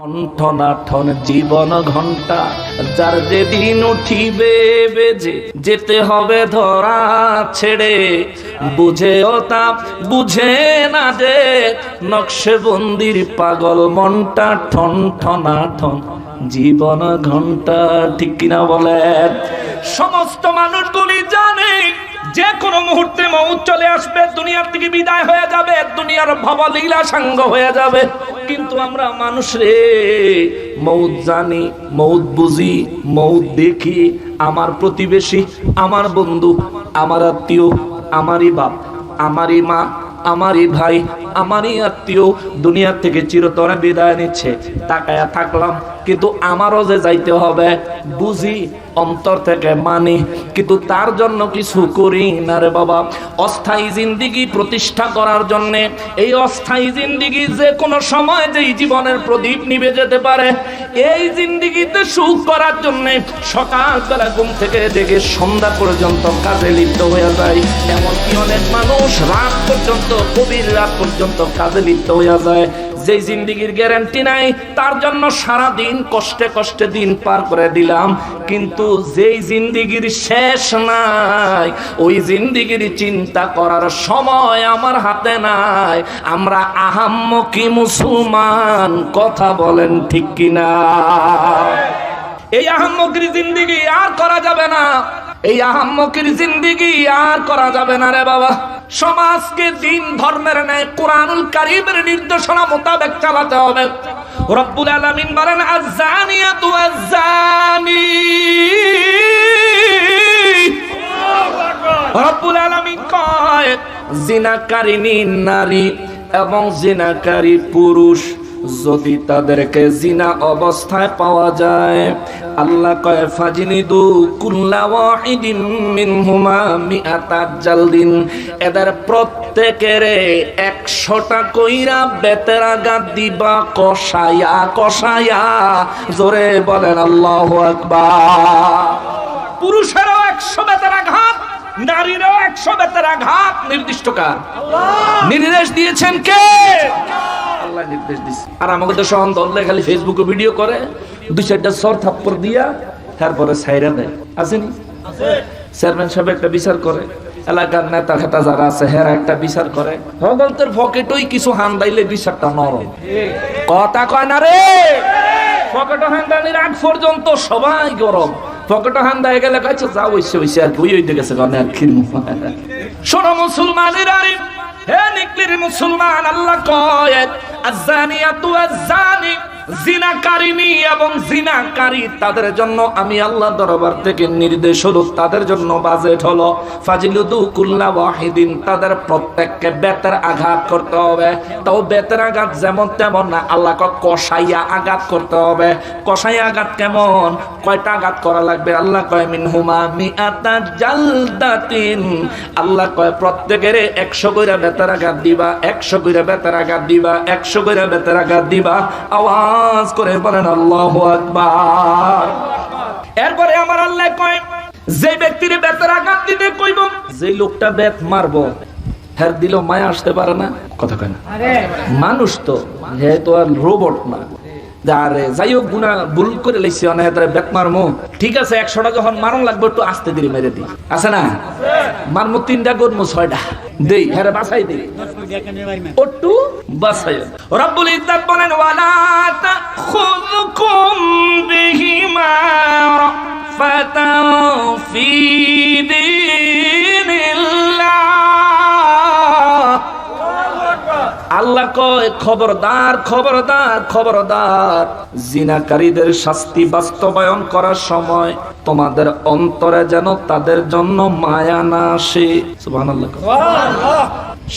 কণ্ঠনাথন জীবন ঘণ্টা যার যেদিন উঠিবে বেজে, যেতে হবে ধরা ছেড়ে। বুঝেও তা, বুঝে না যে, নকশে বন্দির পাগল মনটা ঠন ঠনাঠন জীবন ঘণ্টা ঠিক কিনা বলেন? সমস্ত মানুষগুলি জানে যে কোনো মুহূর্তে মৌত চলে আসবে, দুনিয়ার থেকে বিদায় হয়ে যাবে, দুনিয়ার ভবলীলা সাঙ্গ হয়ে যাবে। কিন্তু আমরা মানুষ রে, মৌত জানি, মৌত বুঝি, মৌত দেখি, আমার প্রতিবেশী, আমার বন্ধু, আমার আত্মীয়, আমারই বাপ, আমারই মা, আমারই ভাই, আমারই আত্মীয়, দুনিয়ার থেকে চিরতরে বিদায় নিচ্ছে। তাকায়া থাকলাম কিন্তু আমারও যে যাইতে হবে, বুঝি অন্তর থেকে মানি। কিন্তু তার জন্য কিছু করি না রে বাবা। অস্থায়ী জিন্দিগি প্রতিষ্ঠা করার জন্য এই অস্থায়ী জিন্দিগি যে কোনো সময় যে জীবনের প্রদীপ নিভে যেতে পারে, এই জিন্দিগিতে সুখ করার জন্য সকালবেলা ঘুম থেকে দেখে সন্ধ্যা পর্যন্ত কাজে লিপ্ত হয়ে যায়। এমনকি অনেক মানুষ রাত পর্যন্ত, গভীর রাত পর্যন্ত কাজে লিপ্ত হয়ে যায়। যেই জিন্দিগির গ্যারান্টি নাই, তার জন্য সারা দিন কষ্টে কষ্টে দিন পার করে দিলাম। কিন্তু যেই জিন্দিগির শেষ নাই, ওই জিন্দিগির চিন্তা করার সময় আমার হাতে নাই। আমরা আহাম্মকি মুসলমান, কথা বলেন ঠিক কিনা? এই আহাম্মকির জিন্দিগি আর করা যাবে না। এই আহাম্মকির জিন্দিগি আর করা যাবে না রে বাবা। সমাজকে দিন ধর্মের ন্যায় কোরআনুল কারিমের নির্দেশনা মোতাবেক চালাতে হবে। রব্বুল আলামিন বলেন আযানিয়াতু আজানি রব্বুল আলামিন কয় জিনাকারিনী নারী এবং জিনাকারী পুরুষ যদি তাদেরকে জিনা অবস্থায় পাওয়া যায় আল্লাহ কয় ফাজিনিদু কুল্লা ওয়াহিদিন মিনহুমা মিআতা জালদিন। এদের প্রত্যেকের একশোটা কইরা বেতেরা বেতেরাঘাত দিবা কষায়া কষায়া। জোরে বলেন আল্লাহু আকবার। পুরুষেরও একশো বেতেরাঘাত নারীরও একশো বেতেরাঘাত নির্দিষ্ট কার। নির্দেশ দিয়েছেন কে? আল্লাহ নির্দেশ দিছে। আর তো সহন দলে খালি ফেসবুকে ভিডিও করে, দুই চারটা সর থাপ্পড় দিয়া তারপরে সাইরা দেয়। আসেনি? চেয়ারম্যান সাহেব একটা বিচার করে, এলাকার নেতা খেতা যারা আছে, হেরা একটা বিচার করে। ভগবন্তের পকেটই কিছু হান দাইলে বিচারটা নরম। কথা কয় না রে? পকেট হান্দানির আগ পর্যন্ত সবাই গরম। পকেট হান্দা হয়ে গেলে কাছে যা হইছে হইছে আর কি, ওই গেছে কারণে আর কিনবো শোনো মুসলমানের আরে হে নিকলির মুসলমান আল্লাহ কয় আজানিয়াতু আজানি জিনাকারিনী এবং জিনাকারী তাদের জন্য আমি আল্লাহ দরবার থেকে নির্দেশ হলো তাদের জন্য বাজেট হলো ফাজিলুদু কুল্লা ওয়াহিদিন, তাদের প্রত্যেককে বেতের আঘাত করতে হবে। তাও বেতের আঘাত যেমন তেমন না আল্লাহ কয় কষাইয়া আঘাত করতে হবে। কষাইয়া আঘাত কেমন? কয়টা আঘাত করা লাগবে? আল্লাহ কয়, মিনহুমা মিআতা জালদাতিন। আল্লাহ কয়, প্রত্যেকের একশো কইরা বেতের আঘাত দিবা, একশো কইরা বেতের আঘাত দিবা, একশো কইরা বেতের আঘাত দিবা। আওয়াজ করে বলেন আল্লাহ আকবার। এরপরে আমার আল্লাহ কয় যে ব্যক্তির বেতের আঘাত দিতে কইব যে লোকটা বেত মারবো হ্যার দিল মায়া আসতে পারে না। কথা কয় না। মানুষ তো হে তো আর রোবট না। আরে যাই হোক গুণা ভুল করে লাইছি অনেক বেত মারমো। ঠিক আছে একশোটা যখন মারণ লাগবে একটু আস্তে দিলে মেরে দিই। আছে না? মারমো তিনটা গরমো ছয়টা। দেই হ্যাঁ বাসাই দেই। ওটু বাসাই রব্বুল ইজ্জত বলেন, ওয়ালা তাখুযকুম বিহিমা রাফাতাও ফি দীনিল্লাহ। আল্লাহ কয় খবরদার খবরদার খবরদার। জিনাকারীদের শাস্তি বাস্তবায়ন করার সময় তোমাদের অন্তরে যেন তাদের জন্য মায়া না আসে।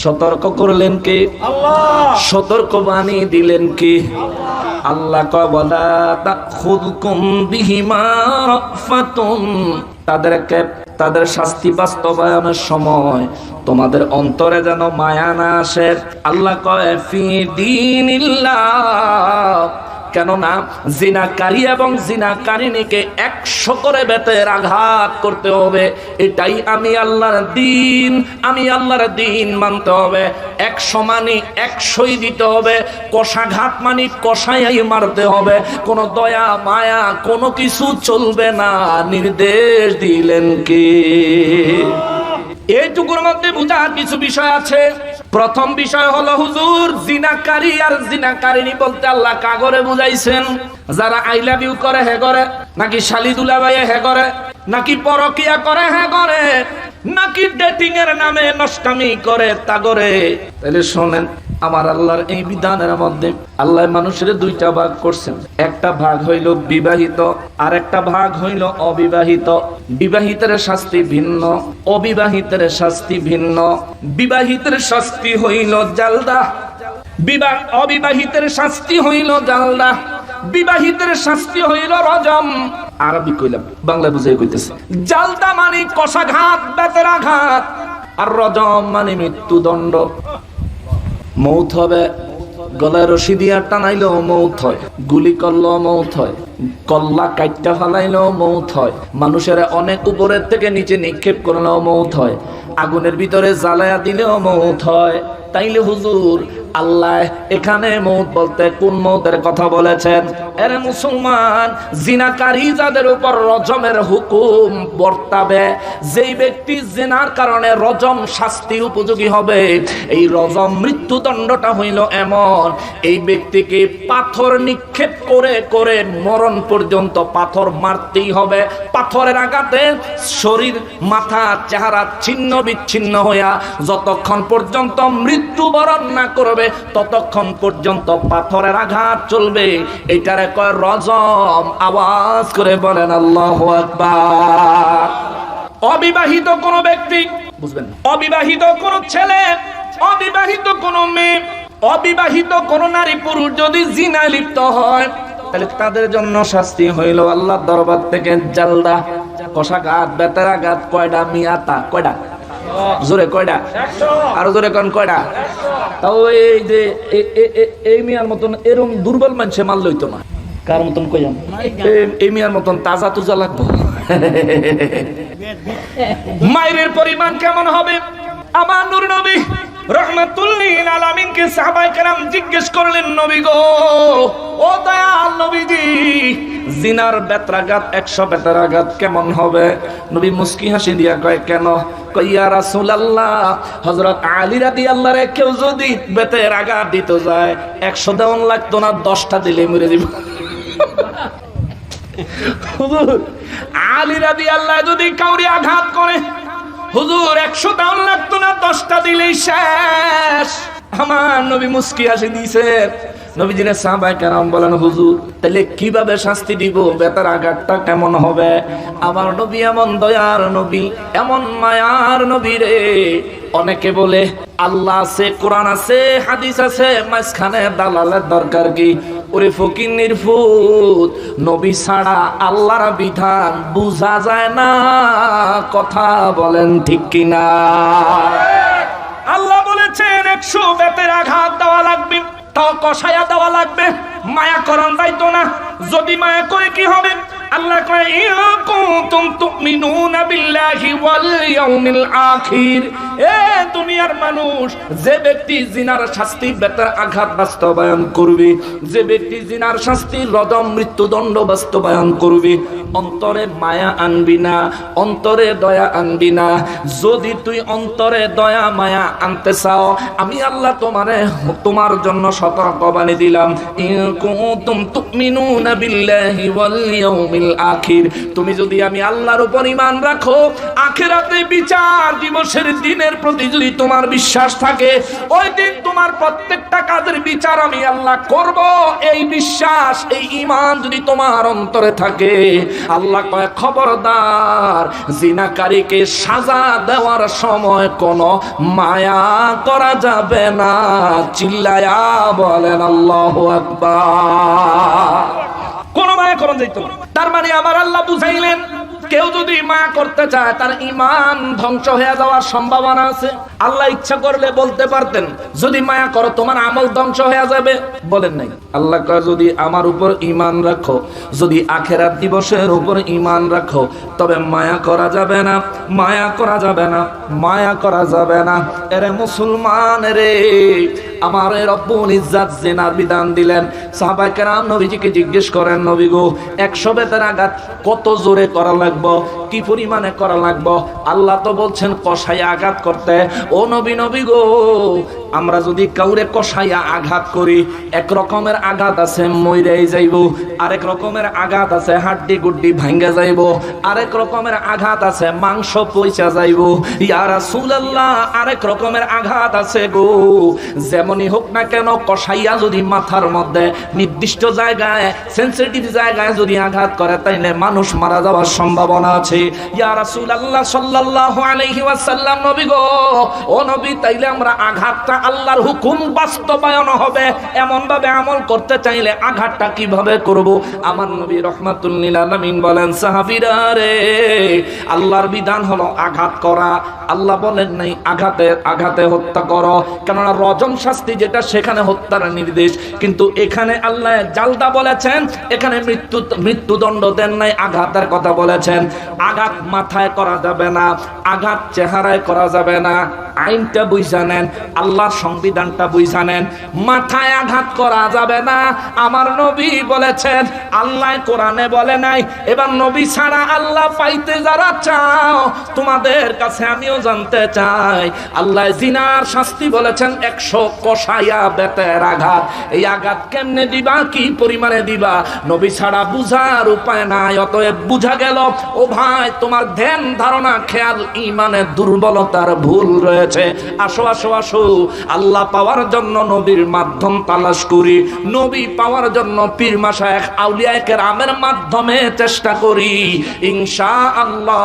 সতর্ক করলেন কে? সতর্ক বাণী দিলেন কে? আল্লাহ কবলা তাখুদকুম বিহিমা তাদেরকে তাদের শাস্তি বাস্তবায়নের সময় তোমাদের অন্তরে যেন মায়া না আসে। আল্লাহ কয় ফি দীনিল্লাহ। কেননা জিনাকারী এবং জিনাকারিনীকে একশো করে বেতের আঘাত করতে হবে। এটাই আমি আল্লাহর দিন, আমি আল্লাহর দিন মানতে হবে। একশো মানি একশোই দিতে হবে, কষাঘাত মানি কষাই মারতে হবে। কোনো দয়া, মায়া, কোনো কিছু চলবে না, নির্দেশ দিলেন কে? এইটুকুর মধ্যে বোঝার কিছু বিষয় আছে। প্রথম বিষয় হলো হুজুর, জিনাকারী আর জিনাকারিনী বলতে আল্লাহ কাগরে বুঝাইছেন? যারা আই লাভ ইউ করে, হে করে নাকি শালি দুলা দুলাবাইয়ে হে করে নাকি পরকিয়া করে, হে করে নাকি ডেটিং এর নামে নষ্টামি করে তাগরে তাহলে শোনেন আমার আল্লাহর এই বিধানের মধ্যে আল্লাহ মানুষের দুইটা ভাগ করছেন। একটা ভাগ হইল বিবাহিত আর একটা ভাগ হইল অবিবাহিত। বিবাহিতের শাস্তি ভিন্ন, অবিবাহিতের শাস্তি ভিন্ন। বিবাহিতের শাস্তি হইল জালদা। বিবাহ, অবিবাহিতের শাস্তি হইল জালদা। বিবাহিতের শাস্তি হইল রজম। আরবি কইলাম বাংলা বুঝাই কইতেছে। জালদা মানে কষাঘাত বেতের আঘাত আর রজম মানে মৃত্যুদণ্ড। মৌত হবে। গলায় রশি দিয়া টানাইলো মৌত হয়। গুলি করল মৌত হয়। কল্লা কাটটা ফালাইলো মৌত হয়। মানুষের অনেক উপরের থেকে নিচে নিক্ষেপ করলেও মৌত হয়। আগুনের ভিতরে জ্বালায়া দিলেও মৌত হয়। তাইলে হুজুর আল্লাহ এখানে মৌত বলতে কোন মৌতের কথা বলেছেন? এর মুসলমান, জিনাকারী যাদের উপর রজমের হুকুম বর্তাবে, যেই ব্যক্তি জেনার কারণে রজম শাস্তি উপযোগী হবে, এই রজম মৃত্যুদণ্ডটা হইল এমন, এই ব্যক্তিকে পাথর নিক্ষেপ করে করে মরণ পর্যন্ত পাথর মারতেই হবে। পাথরের আঘাতে শরীর, মাথা, চেহারা ছিন্ন বিচ্ছিন্ন হইয়া যতক্ষণ পর্যন্ত মৃত্যুবরণ না করবে ততক্ষণ পর্যন্ত পাথরের আঘাত চলবে। এটারে কয় রজম, আওয়াজ করে বলেন আল্লাহ আকবার। অবিবাহিত কোন ব্যক্তি, বুঝবেন অবিবাহিত কোন ছেলে, অবিবাহিত কোন মেয়ে, অবিবাহিত কোন নারী পুরুষ যদি জিনায় লিপ্ত হয়, তাহলে তাদের জন্য শাস্তি হইল আল্লাহ দরবার থেকে জালদা, কষাঘাত, বেতারাঘাত কয়টা মিয়াতা কয়টা জোরে কয়টা আরও জোরে কোন কয়টা তাও এই যে এই মিয়ার মতন এরম দুর্বল মানুষে মাল লইতো না। কার মতন কইয়াম এই- মিয়ার মতন তাজা তুজা লাগবো। মায়ের পরিমাণ কেমন হবে? আমার নূর নবী রহমাতুল্লিল আলামিনকে সাহাবায়ে কেরাম জিজ্ঞেস করলেন নবী গো ও দয়াল নবীজি জিনার বেত্রাঘাত, একশো বেত্রাঘাত কেমন হবে? নবী মুস্কি হাসি দিয়া কয়, কেন? কইয়া রাসূলুল্লাহ, হযরত আলী রাদিয়াল্লাহু রে কেউ যদি বেতের আঘাত দিতে যায়, একশো দেওয়ান লাগতো না, দশটা দিলে মরে দিব আলী রাদি আল্লাহ যদি কাউরি আঘাত করে, হুজুর, একশো দাম লাগতো না, দশটা দিলেই শেষ। আমার নবী মুস্কি আসে দিছে নবীজিনের সাহাবাই কেরাম বলেন, হুজুর, তাহলে কীভাবে শাস্তি দিব? বেতার আঘাতটা কেমন হবে? আমার নবী এমন দয়ার নবী, এমন মায়ার নবী রে। অনেকে বলে, আল্লাহ আছে, কোরআন আছে, হাদিস আছে, মাঝখানে দালালের দরকার কি? ওরে ফকির নির্ফুত নবী ছাড়া আল্লাহর বিধান বুঝা যায় না, কথা বলেন ঠিক কিনা? আল্লাহ বলেছেন, একশো বেতের আঘাত দেওয়া লাগবে। তাও কষায়া দেওয়া লাগবে। মায়া করণ দায়িত্ব না। যদি মায়া করে কি হবে? আল্লাহ কয়, ইয়া কুনতুম তুমিনুনা বিল্লাহি ওয়াল ইয়াউমিল আখির। এ দুনিয়ার মানুষ, যে ব্যক্তি জিনার শাস্তি বেতার আঘাত বাস্তবায়ন করবে, যে ব্যক্তি জিনার শাস্তি রদম মৃত্যুদণ্ড বাস্তবায়ন করবে, অন্তরে মায়া আনবি না, অন্তরে দয়া আনবি না। যদি তুই অন্তরে দয়া, মায়া আনতে চাও, আমি আল্লাহ তোমারে, তোমার জন্য সতর্ক বাণী দিলাম। তুমি যদি আমি আল্লাহর উপর ঈমান রাখো, আখিরাতে বিচার দিবসের দিনের প্রতি যদি তোমার বিশ্বাস থাকে, ওই দিন তোমার প্রত্যেকটা কাজের বিচার আমি আল্লাহ করব। এই বিশ্বাস, এই ঈমান যদি তোমার অন্তরে থাকে, আল্লাহ কয়, খবরদার, জিনাকারীকে সাজা দেওয়ার সময় কোনো মায়া করা যাবে না। চিল্লায়া বলেন, আল্লাহ আকবার। কোন মায়া করা যাইত তার মানে আমার আল্লাহ বুঝাইলেন কেউ যদি মায়া করতে চায়, তার ইমান ধ্বংস হয়ে যাওয়ার সম্ভাবনা আছে। আল্লাহ ইচ্ছা করলে বলতে পারতেন, যদি মায়া করো, তোমার আমল ধ্বংস হয়ে যাবে। বলেন নাই। আল্লাহ যদি আমার উপর ইমান রাখো, যদি আখেরাত দিবসের উপর ইমান রাখো, তবে মায়া করা যাবে না, মায়া করা যাবে না, মায়া করা যাবে না। এরে মুসলমান রে আমার রব্বুল ইজ্জাত জেনার বিধান দিলেন। সাহাবায়ে কেরাম নবীজিকে জিজ্ঞেস করেন, নবী গো, একশো বেতের আঘাত কত জোরে করা লাগবো? কি পরিমাণে করা লাগবো? আল্লাহ তো বলছেন কষাই আঘাত করতে। ও নবী নবী গো, আমরা যদি কাউরে কষাইয়া আঘাত করি, এক রকমের আঘাত আছে, মইরাই যাইব। আরেক রকমের আঘাত আছে, হাড্ডি গুড্ডি ভাঙ্গে যাইব। আরেক রকমের আঘাত আছে, মাংস পয়সা যাইব। ইয়া রাসূলুল্লাহ, আরেক রকমের আঘাত আছে গো। যেমনই হোক না কেন, কষাইয়া যদি মাথার মধ্যে নির্দিষ্ট জায়গায় সেন্সিটিভ জায়গায় যদি আঘাত করে, তাইলে মানুষ মারা যাওয়ার সম্ভাবনা আছে। আল্লাহর বিধান হলো আঘাত করা। আল্লাহ বলেন নাই, আঘাতে আঘাতে হত্যা করো। কেননা রজম শাস্তি যেটা, সেখানে হত্যার নির্দেশ। কিন্তু এখানে আল্লাহ জালদা বলেছেন, এখানে মৃত্যু, মৃত্যুদণ্ড দেন নাই, আঘাতের কথা বলেছেন। আঘাত মাথায় করা যাবে না আঘাত চেহারায় করা যাবে না। আইনটা বুঝা নেন, আল্লাহর সংবিধানটা বুঝা নেন, মাথায় আঘাত করা যাবে না। আমার নবী বলেছেন, আল্লাহ কোরআনে বলে নাই, এবার নবী ছাড়া আল্লাহ পাইতে যারা চাও, তোমাদের কাছে আমিও জানতে চাই। আল্লাহ জিনার শাস্তি বলেছেন, একশো কষাইয়া বেতের আঘাত। এই আঘাত কেমনে দিবা, কি পরিমাণে দিবা? নবী ছাড়া বুঝার উপায় নাই, অতএব বুঝা গেল, ও ভাই, তোমার ধ্যান ধারণা, খেয়াল, ইমানের দুর্বলতার ভুল রয়েছে আসো আসো আসো। আল্লাহ পাওয়ার জন্য নবীর মাধ্যম তালাশ করি। নবী পাওয়ার জন্য পীর মাসায়েখ আউলিয়াকে রামের মাধ্যমে চেষ্টা করি। ইনশা আল্লাহ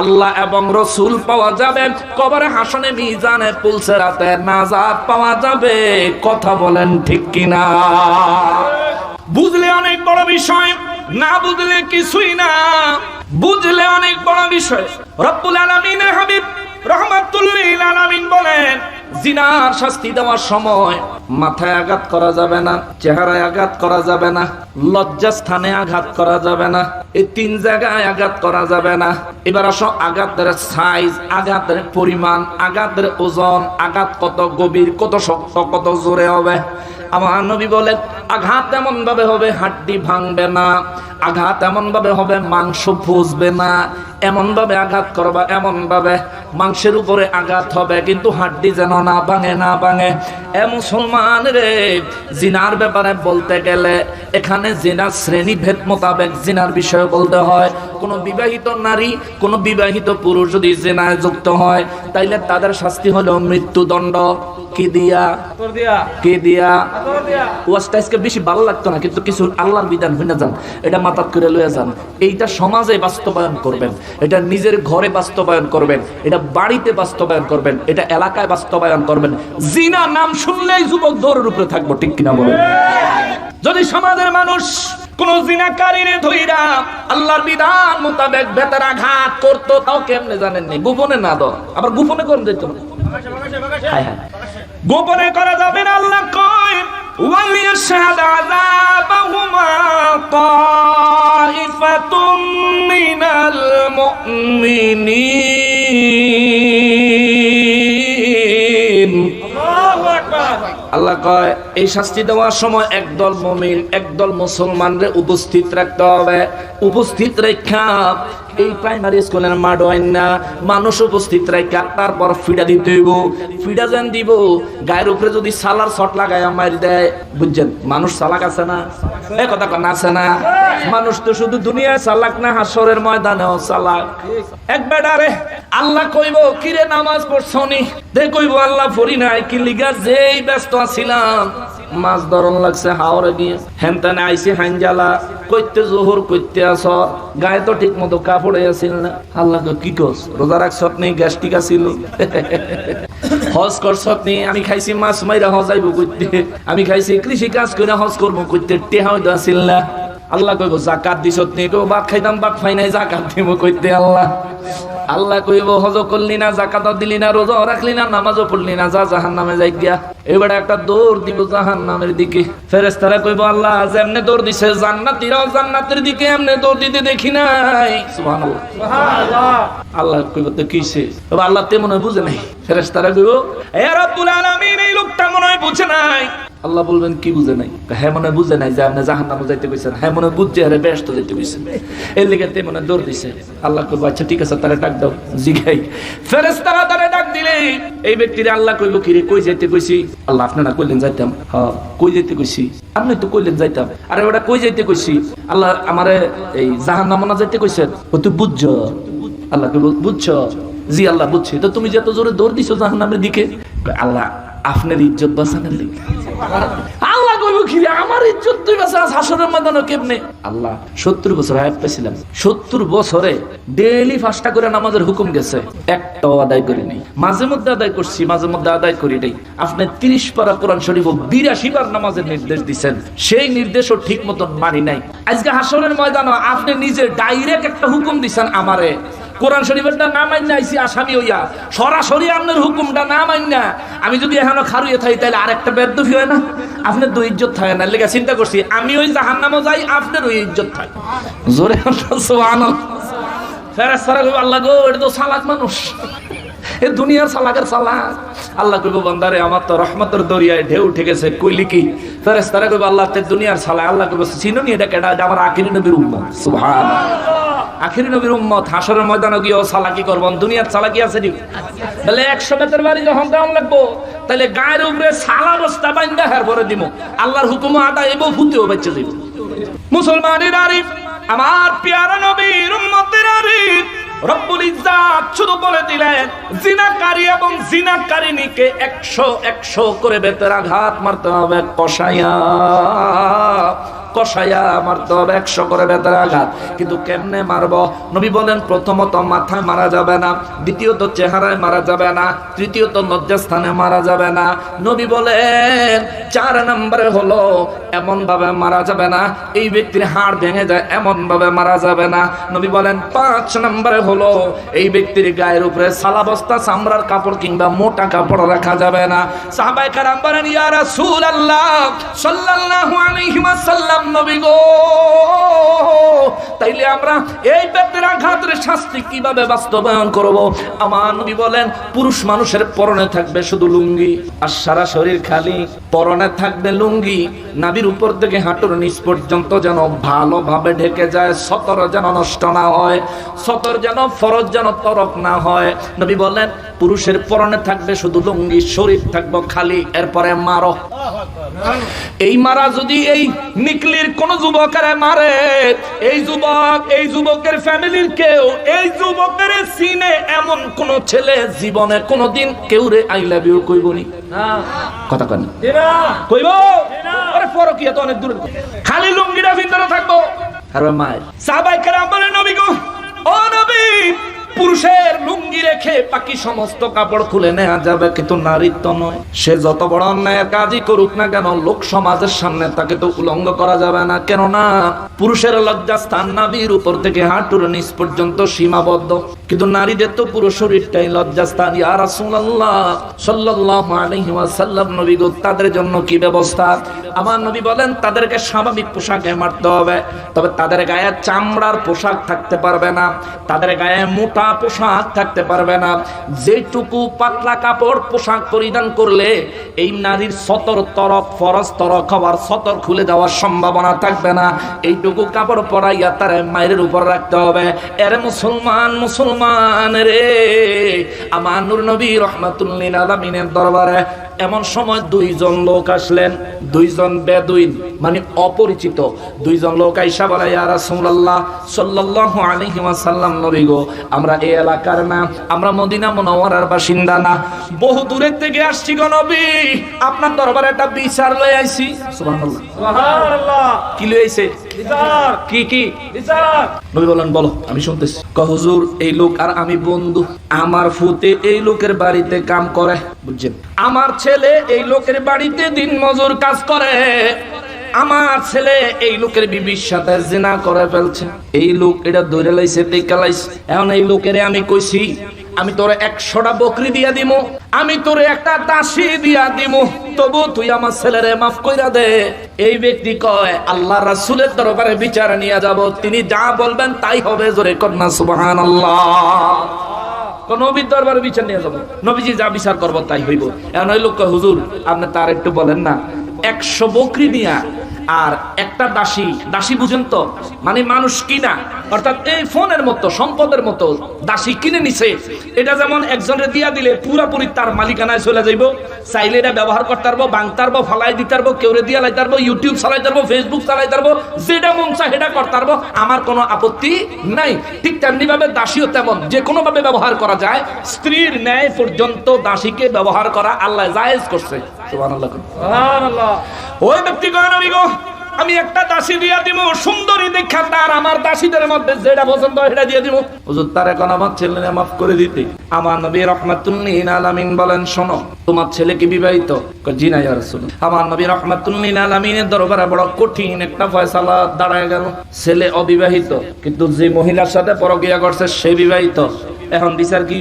আল্লাহ এবং রসুল পাওয়া যাবে। কবরে হাসনে, মিজানে, পুলসে রাতে নাজাত পাওয়া যাবে। কথা বলেন ঠিক কিনা? বুঝলে অনেক বড় বিষয়, না বুঝলে কিছুই না। বুঝলে অনেক বড় বিষয়। রব্বুল আলামিনের হাবিব জিনার শাস্তি দেওয়ার সময় মাথায় আঘাত করা যাবে না, চেহারায় আঘাত করা যাবে না, লজ্জাস্থানে আঘাত করা যাবে না, এই তিন জায়গায় আঘাত করা যাবে না। এবার আসো আঘাতের সাইজ আঘাতের পরিমাণ, আঘাতের ওজন, আঘাত কত গভীর, কত শক্ত, কত জোরে হবে। আমার নবী বলেন, আঘাত এমন ভাবে হবে হাড্ডি ভাঙবে না, আঘাত এমন ভাবে হবে মাংস ফুসবে না এমন ভাবে আঘাত করবা এমন ভাবে মাংসের উপরে আঘাত হবে, কিন্তু হাড্ডি যেন না ভাঙে না ভাঙে। এ মুসলমান রে, জিনার ব্যাপারে বলতে গেলে এখানে জিনার শ্রেণি ভেদ মোতাবেক জিনার বিষয়ে বলতে হয়। কোনো বিবাহিত নারী, কোনো বিবাহিত পুরুষ যদি জেনায় যুক্ত হয়, তাইলে তাদের শাস্তি হলো মৃত্যুদণ্ড। কি দিয়া? কে দিয়া? ওয়াজটা আজকে বেশি ভালো লাগতো না কিন্তু কিছু আল্লাহর বিধান হইনা যান। এটা মাতাত করে লইয়া যান। এইটা সমাজে বাস্তবায়ন করবেন। এটা নিজের ঘরে বাস্তবায়ন করবেন। এটা বাড়িতে বাস্তবায়ন করবেন। এটা এলাকায় বাস্তবায়ন করবেন। জিনা নাম শুনলেই যুবক দৌড়ের উপরে থাকব ঠিক কিনা বলেন? যদি সমাজের মানুষ কোন জিনাকারীরে ধইরা আল্লাহর বিধান মোতাবেক বেতার আঘাত করতো তাও কেমনে জানেননি? গোপনে না দাও আবার গোপনে কোন দিত না হায় গোপনে করা যাবে না আল্লাহ কয় وَلْيَشْهَدْ عَذَابَهُمَا طَائِفَةٌ مِّنَ الْمُؤْمِنِينَ আল্লাহ কয় এই শাস্তি দেওয়ার সময় একদল মমিন একদল মুসলমানরে উপস্থিত রাখতে হবে উপস্থিত রেখা এই প্রাইমারি স্কুলের মাঠ হয় না। মানুষ উপস্থিত রেখা তারপর ফিডা দিতে হইব। ফিডা যেন দিব, গায়ের উপরে যদি সালার শট লাগায় মারি দেয়, বুঝছেন? মানুষ চালাক আছে না? এ কথা কন, আছে না? মানুষ তো শুধু দুনিয়ায় চালাক না, হাসরের ময়দানেও চালাক। এক বেডারে আল্লাহ কইব, কিরে নামাজ পড়ছনি? দে কইব, আল্লাহ পড়ি নাই, কি লিগা যেই ব্যস্ত আছিলাম। মাছ ধরন লাগছে হাওড়ে গিয়ে হেনতেনে আইসি হাঞ্জালা কইতে জোহর, কইতে আস গায়ে তো ঠিক মতো কাপড়ে আছিল না। আল্লাহ কি কস? রোজা রাখছত নেই গ্যাস্ট্রিক আছিল? হজ করছত নেই আমি খাইছি মাছ মাইরা হজাইব কইতে। আমি খাইছি কৃষি কাজ করে হজ করব কইতে। টেহা হইতো আছিল না। আল্লাহ কইব জাকাত দিছত নি? কইব ভাত খাইতাম ভাত খাই নাই, জাকাত দিব কইতে আল্লাহ। আল্লাহ কইব হজ করলি না জাকাত দিলি না রোজা রাখলি না নামাজও পড়লি না যা জাহান নামে যাই গিয়া। এবারে একটা দৌড় দিব জাহান নামের দিকে। ফেরেস্তারা কইব আল্লাহ যেমনে দৌড় দিছে জান্নাতীরাও জান্নাতের দিকে এমনে দৌড় দিতে দেখি নাই। সুবহানাল্লাহ। আল্লাহ কইব তো কিসে তবে আল্লাহ তে মনে হয় বুঝে নাই। ফেরেস্তারা কইব এ রব্বুল আলামিন এই লোকটা মনে হয় বুঝে নাই। আল্লাহ বলবেন, কি বুঝে নাই? হ্যাঁ মনে হয় বুঝে নাই যে আপনি জাহান নামে যাইতে কইছেন। হ্যাঁ মনে হয় বুঝছে, আরে ব্যস্ত যাইতে কইছেন এর লিগে তে মনে হয় দৌড় দিছে। আল্লাহ কইব আচ্ছা ঠিক আছে, তারে ডাক দাও, জিগাই। ফেরেস্তারা তারে ডাক দিলে, এই ব্যক্তিরে আল্লাহ কইব, কি রে, কই যাইতে কইছি? আল্লাহ, আপনারা কইলেন যাইতাম। হ্যাঁ কই যাইতে কইছি? আপনি তো কইলেন যাইতাম। আরে, ওটা কই যাইতে কইছি? আল্লাহ, আমারে এই জাহান নামে না যাইতে কইছেন? ও, তুই বুঝছ? আল্লাহ কইব, বুঝছ? জি, আল্লাহ, বুঝছি। তো তুমি যে এত জোরে দৌড় দিছো জাহান নামের দিকে আল্লাহ আপনার ইজ্জত বাঁচানোর লিগে তিরিশ কোরআন শরীফ নামাজের নির্দেশ দিচ্ছেন সেই নির্দেশও ঠিক মতন মানি নাই। আজকে হাসরের ময়দানে আপনি নিজে ডাইরেক্ট একটা হুকুম দিচ্ছেন আমারে। কোরআন শরীফেরটা না মাইন আইসি আসামি হইয়া। সরাসরি আপনার হুকুমটা না। মান্য আমি যদি এখানে খারুয়ে থাই তাহলে আরেকটা বেদফি হয় না? আপনার দুই ইজ্জত থাকে না। লেগে চিন্তা করছি, আমি ওই জাহান নামও যাই, আপনার ওই ইজ্জত থাকে। জোরে আনন্দ ফেরাস আল্লাহ গো, এটা তো সালাক মানুষ। এ দুনিয়ার সালাকের সালাক আল্লাহ কইব, বান্দারে, আমার তো রহমতের দরিয়ায় ঢেউ উঠে গেছে, কইলি কি? ফেরেশতারা কইব, আল্লাহ, তে দুনিয়ার সালাক আল্লাহ কইব, চিনো নি এটা কেডা? আমার আখিরি নবীর উম্মত। সুবহানাল্লাহ। আখিরি নবীর উম্মত হাসরের ময়দানে গিয়ে চালাকি করবন দুনিয়ার চালাকি আছে নি? তাহলে একশো বেতের বাড়ি যখন দেওয়ান লাগবো, তাহলে গায়ের উপরে সালা বস্তা বাইন্দা হের ভরে দিব। আল্লাহর হুকুম আদায় এবো ফুতেও বেঁচে দিব মুসলমানের আরিফ আমার পেয়ারা নবীর উম্মতের আরিফ রব্বুল ইজ্জাত শুধু বলে দিলেন, জিনাকারী এবং জিনাকারিনীকে একশো একশো করে বেতের আঘাত মারতে হবে, কষাইয়া। কষাইয়া মারতে হবে একশো করে বেতের আঘাত। কিন্তু কেমনে মারব? নবী বলেন, প্রথমত মাথায় মারা যাবে না, দ্বিতীয়ত চেহারায় মারা যাবে না, তৃতীয়ত লজ্জাস্থানে মারা যাবে না। নবী বলেন, চার নম্বরে হলো এমন ভাবে মারা যাবে না, এই ব্যক্তির হাড় ভেঙে যায় এমন ভাবে মারা যাবে না। নবী বলেন, পাঁচ নম্বরে হলো, এই ব্যক্তির গায়ের উপরে সালাবস্তা, চামড়ার কাপড় কিংবা মোটা কাপড় রাখা যাবে না। সাহাবায়ে কারাম বলেন, ইয়া রাসূলুল্লাহ, সাল্লাল্লাহু আলাইহি ওয়াসাল্লাম নবী গো। তাইলে আমরা এই ব্যক্তির আঘাতের শাস্তি কীভাবে বাস্তবায়ন করব? আমার নবী বলেন, পুরুষ মানুষের পরনে থাকবে শুধু লুঙ্গি, আর সারা শরীর খালি। পরনে থাকবে লুঙ্গি। নাবির উপর থেকে হাঁটুর নিচ পর্যন্ত যেন ভালোভাবে ঢেকে যায়, সতর যেন নষ্ট না হয়, সতর যেন ফরজ যেন তরক না হয়। নবী বলেন, পুরুষের পরনে থাকবে শুধু লুঙ্গি, শরীর থাকব খালি। এরপরে মারো। এই মারা যদি এই নিকলির কোন যুবকের মারে এই যুবক এই যুবকের ফ্যামিলির কেউ এই যুবকের সিনে এমন কোন ছেলে জীবনে কোনদিন কেউ রে আই লাভ ইউ কইবনি কথা কন। কইব? আরে ফরকিয়া তো অনেক কথা। খালি লুঙ্গিটা ভিতরে থাকব। আর মায়ের। সাহাবাই কেরাম বলে নবী গো ও নবী পুরুষের লুঙ্গি রেখে বাকি সমস্ত কাপড় খুলে নেওয়া যাবে, কিন্তু নারীর তো নয়। সে যত বড় অন্যায়ের কাজই করুক না কেন, লোক সমাজের সামনে তাকে তো উলঙ্গ করা যাবে না। কেননা, পুরুষের লজ্জা স্থান নাবির উপর থেকে হাঁটুর নিচ পর্যন্ত সীমাবদ্ধ। কিন্তু নারীদের তো পুরো শরীরটাই লজ্জা স্থান ইয়া রাসূলুল্লাহ, সাল্লাল্লাহু আলাইহি ওয়াসাল্লাম নবী গো, তাদের জন্য কি ব্যবস্থা? আমার নবী বলেন, তাদেরকে স্বাভাবিক পোশাকে মারতে হবে, তবে তাদের গায়ে চামড়ার পোশাক থাকতে পারবে না, তাদের গায়ে মোটা পোশাক থাকতে পারবে না। যেটুকু পাতলা কাপড় পোশাক পরিধান করলে এই নারীর সতর তরফ, ফরজ তরফ হওয়ার সতর খুলে দেওয়ার সম্ভাবনা থাকবে না। এইটুকু কাপড় পরাইয়া তার মায়ের উপর রাখতে হবে। এর মুসলমান মুসলমান রে, আমার নূর নবী রহমাতুল্লিন আলমিনের দরবারে এমন সময় দুইজন লোক আসলেন, দুইজন বেদুইন মানে অপরিচিত। দুইজন লোক আইসা বলে ইয়া রাসূলুল্লাহ সাল্লাল্লাহু আলাইহি ওয়াসাল্লাম নবী গো আমরা এই এলাকার না আমরা মদিনা মুনাওয়ারার বাসিন্দা না। বহু দূরের থেকে আসছি গো নবী আপনার দরবারে একটা বিচার লই আইছি। সুবহানাল্লাহ। সুবহানাল্লাহ। কি লই আইছে? কি কি? নবী বলেন বলো আমি শুনতেছি। হুজুর এই লোক আর আমি বন্ধু। আমার ফুতে এই লোকের বাড়িতে কাম করে বুঝছেন? আমার ছেলে এই লোকের বাড়িতে দিন মজুর কাজ করে। আমার ছেলে এই লোকের বিবির সাথে জেনা করে ফেলছে। এই লোক এটা লাইছে টেকা লাইছে। এখন এই লোকেরে আমি কইছি আমি তোরে একশোটা বকরি দিয়া দিব আমি তোরে একটা দাসী দিয়া দিব তবু তুই আমার ছেলেরে মাফ কইরা দে। এই ব্যক্তি কয়, আল্লাহ রাসূলের দরবারে বিচার নিয়ে যাব, তিনি যা বলবেন তাই হবে জোরে কন্যা, সুবহানাল্লাহ। আল্লাহ নবীর দরবারে বিচার নিয়ে যাব, নবীজি যা বিচার করব তাই হইব। এখন ওই হুজুর, আপনি তার একটু বলেন না, একশো বকরি নিয়া আর একটা দাসী দাসী বুঝেন তো মানে মানুষ কিনা? অর্থাৎ এই ফোনের মতো, সম্পদের মতো দাসী কিনে নিছে। এটা যেমন একজনের দিয়া দিলে পুরাপুরি তার মালিকানায় চলে যাইব, চাইলে এটা ব্যবহার করতে পারব বাংতে পারব ফালাই দিতে পারব, কেউরে দিয়া লাইতে পারব ইউটিউব চালাইতে পারব ফেসবুক চালাইতে পারব, যেটা মন চায় সেটা করতে পারব, আমার কোনো আপত্তি নাই। ঠিক তেমনি ভাবে দাসীও তেমন যে কোনো ভাবে ব্যবহার করা যায়, স্ত্রীর ন্যায় পর্যন্ত দাসীকে ব্যবহার করা আল্লাহ জায়েজ করছে। সুবহানাল্লাহ। সুবহানাল্লাহ। ওই ব্যক্তি কয়, নবী গো, আমি একটা দাসী দিয়া দিব সুন্দরী দেখা তার, আমার দাসীদের মধ্যে যেটা পছন্দ সেটা দিয়ে দিব হুজুর, তার এখন আমার ছেলে মাফ করে দিতে। আমার নবী রহমাতুল্লিন আলামিন বলেন, শোনো, তোমার ছেলে কি বিবাহিত? জি না, ইয়া রাসূলুল্লাহ। আমার নবী রহমাতুল্লিন আলামিনের দরবারে বড় কঠিন একটা ফয়সালা দাঁড়ায় গেল। ছেলে অবিবাহিত, কিন্তু যে মহিলার সাথে পরকিয়া করছে, সে বিবাহিত। এখন বিচার কি?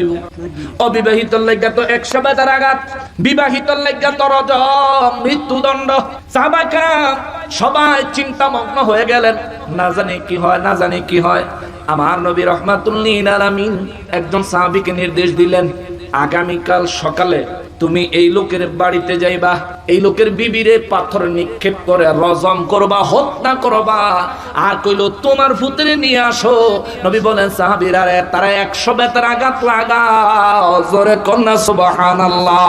অবিবাহিত লেগা তো একশো বেতার আঘাত বিবাহিত লেগা তো রজ মৃত্যুদণ্ড। সাবাকা, সবাই চিন্তামগ্ন হয়ে গেলেন, না জানি কি হয়, না জানি কি হয়। আমার নবী রহমাতুল্লিন আলামিন একজন সাহাবিকে নির্দেশ দিলেন, আগামীকাল সকালে তুমি এই লোকের বাড়িতে যাইবা, এই লোকের বিবিরে পাথর নিক্ষেপ করে রজম করবা, হত্যা করবা। আর কইল, তোমার ভূতের নিয়ে আসো। নবী বলেন, সাহাবীরা তারা একশো বেতার আঘাত জোরে কন্যা, সুবহানাল্লাহ।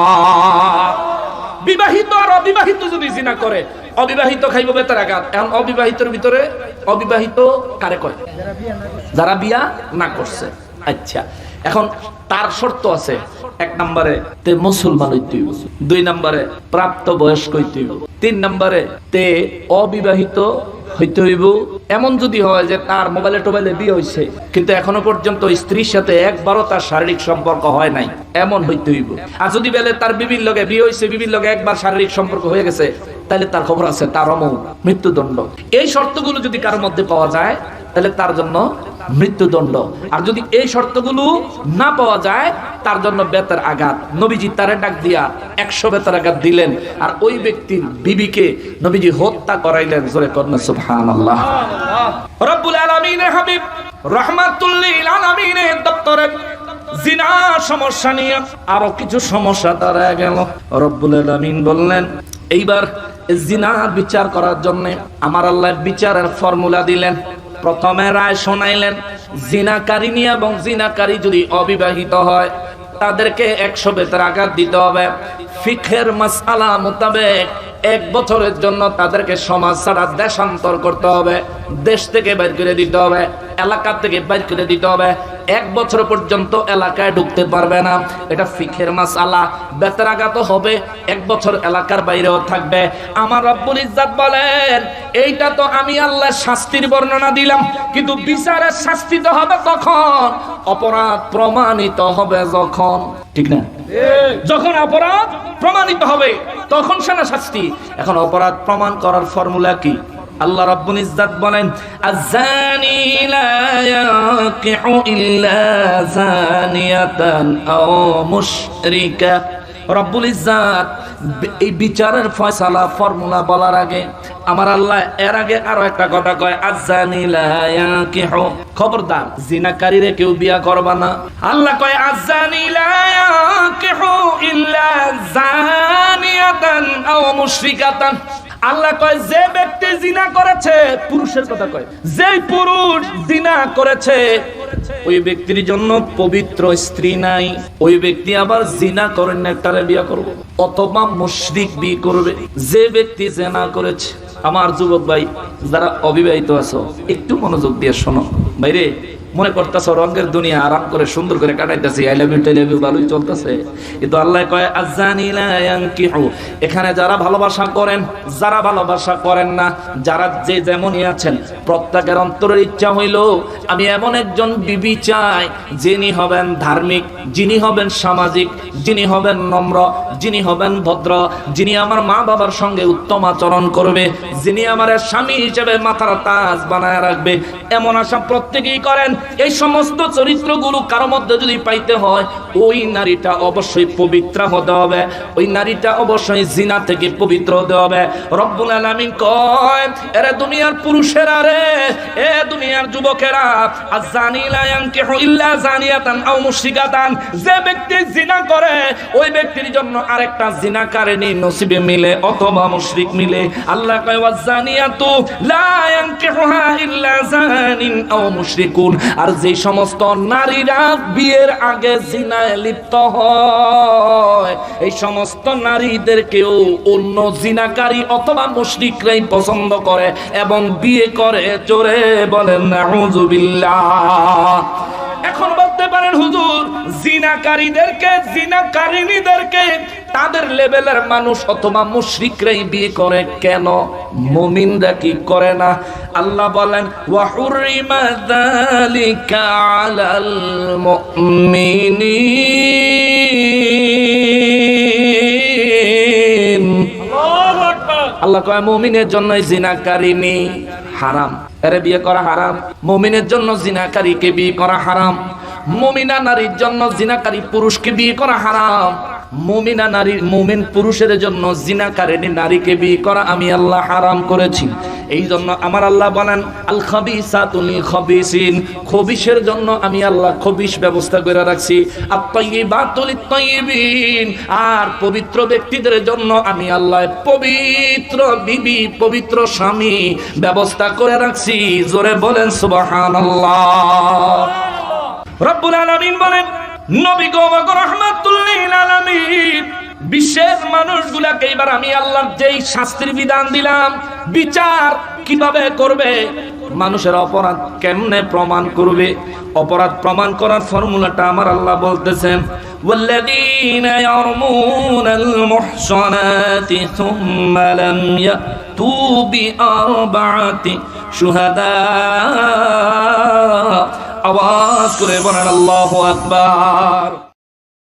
বিবাহিত আর অবিবাহিত যদি জিনা করে, অবিবাহিত খাইব বেতার আঘাত। এখন অবিবাহিতর ভিতরে, অবিবাহিত কারে করে? যারা বিয়া না করছে। আচ্ছা এখন তার শর্ত আছে। এক নম্বরে তে মুসলমান হইতে হইব। দুই নম্বরে প্রাপ্ত বয়স্ক হইতে হইব। তিন নম্বরে তে অবিবাহিত হইতে হইব। এমন যদি হয় যে তার মোবাইলে টোবাইলে বিয়ে হইছে, কিন্তু এখনও পর্যন্ত স্ত্রীর সাথে একবারও তার শারীরিক সম্পর্ক হয় নাই, এমন হইতে হইব। আর যদি বেলে তার বিবির লগে বিয়ে হইছে, বিবির লগে একবার শারীরিক সম্পর্ক হয়ে গেছে তাহলে তার খবর আছে তার অমৌ মৃত্যুদণ্ড। এই শর্তগুলো যদি কারোর মধ্যে পাওয়া যায় তাহলে তার জন্য মৃত্যুদণ্ড। আর যদি এই শর্তগুলো না পাওয়া যায়, তার জন্য বেতার আঘাত। নবীজি তারে ডাক দিয়া একশো বেতার আঘাত দিলেন, আর ওই ব্যক্তির বিবিকে নবীজি হত্যা করাইলেন। জোরে আল্লাহ রব্বুল আলামিনের হাবিব, রহমাতুল্লিল আলামিনের দপ্তরে জিনা সমস্যা নিয়ে আরও কিছু সমস্যা তারা গেল। রব্বুল আলামিন বললেন, এইবার জিনা বিচার করার জন্য আমার আল্লাহ বিচারের ফর্মুলা দিলেন। প্রথমে রায় শোনাইলেন জিনাকারিনী এবং জিনাকারী যদি অবিবাহিত হয়, তাদেরকে একশো বেতার আঘাত দিতে হবে। ফিখের মাসালা মোতাবেক এক বছরের জন্য তাদেরকে সমাজ ছাড়া দেশান্তর করতে হবে, দেশ থেকে বের করে দিতে হবে, এলাকা থেকে বের করে দিতে হবে। এক বছর পর্যন্ত এলাকায় ঢুকতে পারবে না। এটা ফিখের মাসালা। বেতরাঘাত হবে, এক বছর এলাকার বাইরেও থাকবে। আমার রব্বুল ইজ্জাত বলেন, এইটা তো আমি আল্লাহ শাস্তির বর্ণনা দিলাম, কিন্তু বিচারের শাস্তি তো হবে তখন অপরাধ প্রমাণিত হবে যখন। ঠিক না? যখন অপরাধ প্রমাণিত হবে, তখন সেনা শাস্তি। এখন অপরাধ প্রমাণ করার ফর্মুলা কি? আল্লাহ রাব্বুল ইজ্জাত বলেন আযানি লা ইয়াকিহু ইল্লা জানিয়াতান আও মুশরিকা। রব্বুল ইজাত এই বিচারের ফয়সালা, ফর্মুলা বলার আগে আমার আল্লাহ এর আগে আরও একটা কথা কয় আজানি খবরদার জিনাকারী খবরদার, জিনাকারীরে কেউ বিয়া করবা না। আল্লাহ কয় আজানি ইল্লা জানিয়াতান আও মুশরিকাতান আল্লাহ কয়, যে ব্যক্তি জিনা করেছে, পুরুষের কথা কয়। যেই পুরুষ জিনা করেছে, ওই ব্যক্তির জন্য পবিত্র স্ত্রী নাই। ওই ব্যক্তি আবার জিনা করেন না, তারে বিয়া করব। অথবা মুশরিক বিয়ে করবে। যে ব্যক্তি জেনা করেছে, আমার যুবক ভাই, যারা অবিবাহিত আছো, একটু মনোযোগ দিয়ে শোনো। ভাইরে মনে করতেছ রঙের দুনিয়া আরাম করে সুন্দর করে কাটাইতেছি। ভালোই চলতেছে। কিন্তু আল্লাহ কয় এখানে যারা ভালোবাসা করেন, যারা ভালোবাসা করেন না, যারা যে যেমনই আছেন, প্রত্যেকের অন্তরের ইচ্ছা হইল, আমি এমন একজন বিবি চাই, যিনি হবেন ধার্মিক, যিনি হবেন সামাজিক, যিনি হবেন নম্র, যিনি হবেন ভদ্র, যিনি আমার মা বাবার সঙ্গে উত্তম আচরণ করবে, যিনি আমার স্বামী হিসেবে মাথার তাজ বানায় রাখবে। এমন আশা প্রত্যেকেই করেন এই সমস্ত চরিত্রগুলো কারও মধ্যে যদি পাইতে হয়, ওই নারীটা অবশ্যই পবিত্র হতে হবে। ওই নারীটা অবশ্যই জিনা থেকে পবিত্র হতে হবে। রব্বুল আলামিন কয়, এরে দুনিয়ার পুরুষেরা রে, এ দুনিয়ার যুবকেরা, আজানি লা ইয়ানকিহু ইল্লা জানিয়াতান আও মুশরিকাতান। যে ব্যক্তি জিনা করে, ওই ব্যক্তির জন্য আরেকটা জিনা জিনাকারিনী নসিবে মিলে অথবা মুশরিক মিলে। আল্লাহ কয়, ওয়াজানিয়াতু লা ইয়ানকিহুহা ইল্লা জানিন আও মুশরিকুন। আর যে সমস্ত নারীরা বিয়ের আগে জিনায় লিপ্ত হয়, এই সমস্ত নারীদেরকেও অন্য জিনাকারী অথবা মুশরিকরাই পছন্দ করে এবং বিয়ে করে। চোরে বলেন এখন বলতে পারেন, হুজুর, জিনাকারীদেরকে জিনাকারিনীদেরকে তাদের লেভেলের মানুষ অথবা মুশরিকরাই বিয়ে করে কেন? মুমিনরা কি করে না? আল্লাহ বলেন ওয়াহুরিমা যালিকা আলাল মুমিনিন। আল্লাহু আকবার। আল্লাহ কয় মুমিনের জন্য জিনাকারিনী হারাম। এরে বিয়ে করা হারাম। মুমিনের জন্য জিনাকারীকে বিয়ে করা হারাম। মুমিনা নারীর জন্য জিনাকারী পুরুষকে বিয়ে করা হারাম। মুমিনা নারীর মুমিন পুরুষের জন্য জিনাকারিনী নারীকে বিয়ে করা আমি আল্লাহ হারাম করেছি। এই জন্য আমার আল্লাহ বলেন আল খাবিসাতুল খাবিসিন। খবিসের জন্য আমি আল্লাহ খবিস ব্যবস্থা করে রাখছি। আত-তাইয়িবাতুল আর পবিত্র ব্যক্তিদের জন্য আমি আল্লাহ পবিত্র বিবি পবিত্র স্বামী ব্যবস্থা করে রাখছি। জোরে বলেন সুবহানাল্লাহ। রব্বুল আলামিন বলেন নবী গো ওয়া রাহমাতুল লিল আলামিন বিশ্বের মানুষগুলাকে এবার আমি আল্লাহর যেই শাস্তির বিধান দিলাম বিচার কিভাবে করবে মানুষের অপরাধ কেমনে প্রমাণ করবে অপরাধ প্রমাণ করার ফর্মুলাটা আমার আল্লাহ বলতেছেন والذين يرمون المحصنات ثم لم يأتوا بأربعة شهداء আওয়াজ করে বলেন আল্লাহ আকবার।